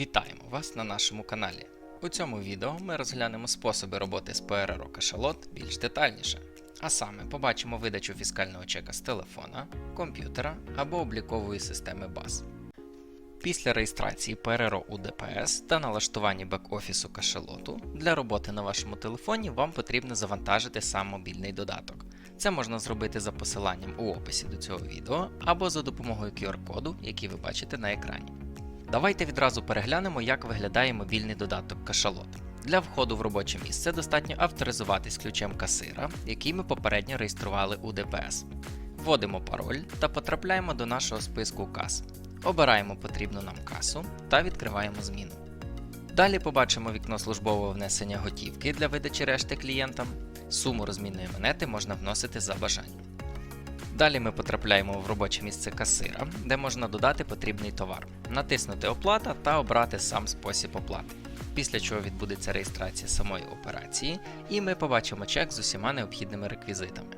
Вітаємо вас на нашому каналі. У цьому відео ми розглянемо способи роботи з ПРРО кашалот більш детальніше. А саме побачимо видачу фіскального чека з телефона, комп'ютера або облікової системи BAS. Після реєстрації ПРРО у ДПС та налаштування бек-офісу кашалоту для роботи на вашому телефоні вам потрібно завантажити сам мобільний додаток. Це можна зробити за посиланням у описі до цього відео або за допомогою QR-коду, який ви бачите на екрані. Давайте відразу переглянемо, як виглядає мобільний додаток Кашалот. Для входу в робоче місце достатньо авторизуватись ключем касира, який ми попередньо реєстрували у ДПС. Вводимо пароль та потрапляємо до нашого списку кас. Обираємо потрібну нам касу та відкриваємо зміну. Далі побачимо вікно службового внесення готівки для видачі решти клієнтам. Суму розмінної монети можна вносити за бажанням. Далі ми потрапляємо в робоче місце касира, де можна додати потрібний товар, натиснути Оплата та обрати сам спосіб оплати. Після чого відбудеться реєстрація самої операції, і ми побачимо чек з усіма необхідними реквізитами.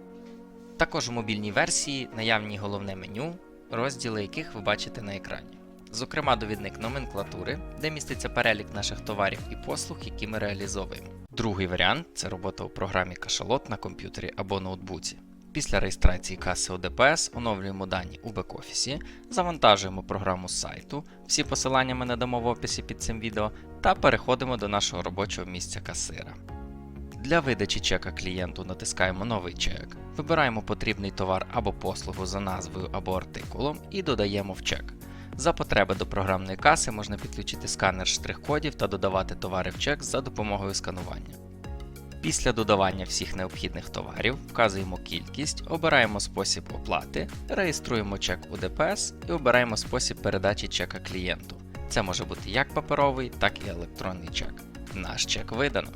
Також у мобільній версії наявні головне меню, розділи яких ви бачите на екрані. Зокрема, довідник номенклатури, де міститься перелік наших товарів і послуг, які ми реалізовуємо. Другий варіант це робота у програмі Кашалот на комп'ютері або ноутбуці. Після реєстрації каси у ДПС оновлюємо дані у бек-офісі, завантажуємо програму з сайту, всі посилання ми надамо в описі під цим відео, та переходимо до нашого робочого місця касира. Для видачі чека клієнту натискаємо новий чек, вибираємо потрібний товар або послугу за назвою або артикулом і додаємо в чек. За потреби до програмної каси можна підключити сканер штрих-кодів та додавати товари в чек за допомогою сканування. Після додавання всіх необхідних товарів вказуємо кількість, обираємо спосіб оплати, реєструємо чек у ДПС і обираємо спосіб передачі чека клієнту. Це може бути як паперовий, так і електронний чек. Наш чек видано.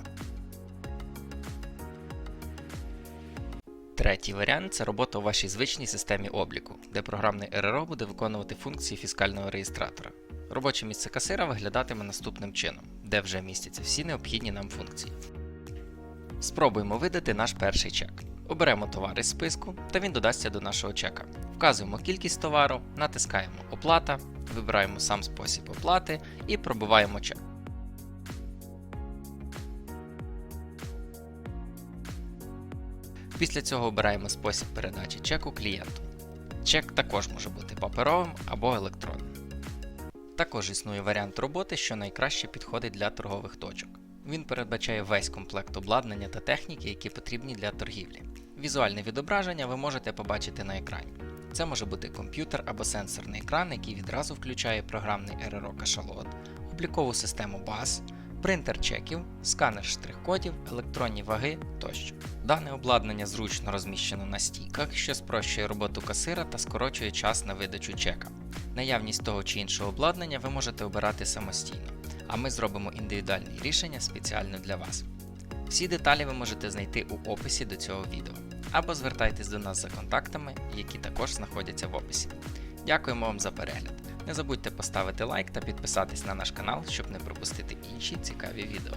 Третій варіант це робота у вашій звичній системі обліку, де програмний РРО буде виконувати функції фіскального реєстратора. Робоче місце касира виглядатиме наступним чином, де вже містяться всі необхідні нам функції. Спробуємо видати наш перший чек. Оберемо товар із списку та він додасться до нашого чека. Вказуємо кількість товару, натискаємо Оплата, вибираємо сам спосіб оплати і пробиваємо чек. Після цього обираємо спосіб передачі чеку клієнту. Чек також може бути паперовим або електронним. Також існує варіант роботи, що найкраще підходить для торгових точок. Він передбачає весь комплект обладнання та техніки, які потрібні для торгівлі. Візуальне відображення ви можете побачити на екрані. Це може бути комп'ютер або сенсорний екран, який відразу включає програмний РРО кашалот, облікову систему BAS, принтер чеків, сканер штрих-кодів, електронні ваги тощо. Дане обладнання зручно розміщено на стійках, що спрощує роботу касира та скорочує час на видачу чека. Наявність того чи іншого обладнання ви можете обирати самостійно, а ми зробимо індивідуальні рішення спеціально для вас. Всі деталі ви можете знайти у описі до цього відео, або звертайтесь до нас за контактами, які також знаходяться в описі. Дякуємо вам за перегляд. Не забудьте поставити лайк та підписатись на наш канал, щоб не пропустити інші цікаві відео.